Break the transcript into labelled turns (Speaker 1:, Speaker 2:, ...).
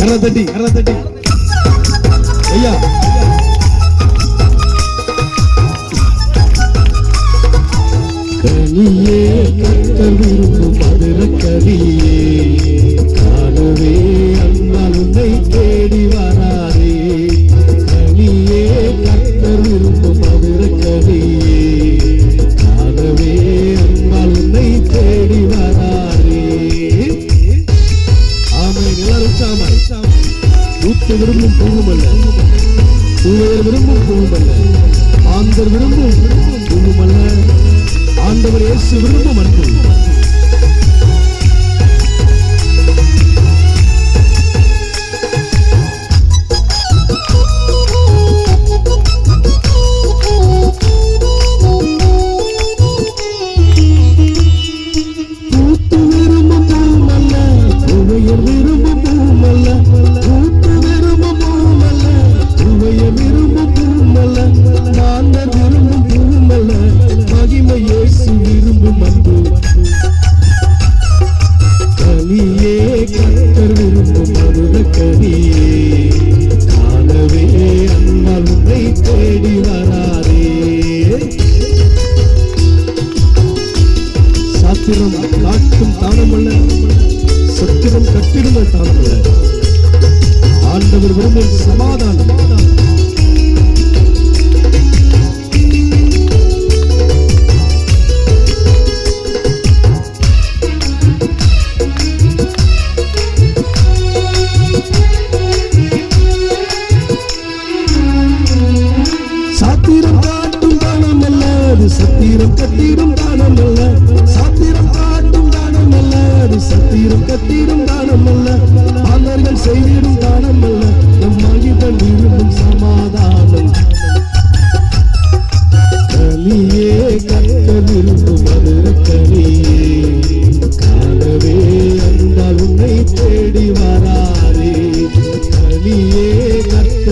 Speaker 1: கரதடி கரதடி ஐயா. கனியே கத்தர் விரும்பும் மதுர கனியே காணவே ஊத்து விரும்பும் பூவுமல்ல. தூயர் விரும்பும் பூவுமல்ல. ஆந்தர் விரும்பும் பூவுமல்ல. ஆண்டவர் இயேசு விரும்பும் அன்பு. சத்திரம் காட்டும் தானமல்ல சத்திரம் கட்டிடுங்க தானமல்ல. ஆண்டவர் விரும்பும் சமாதானம். சாத்திரம் காட்டும் தானம் அல்ல அது சத்திரம் கட்டிடும் தானம் அல்ல சத்திடும் தானம் அல்ல. அவர்கள் செய்திடும் தானம் அல்ல. நம் மனிதன் விரும்பும் சமாதானம். கனியே கற்க விரும்பும் மதுர கனியே காணவே அந்தால் உன்னை தேடி வராரே கனியே கற்க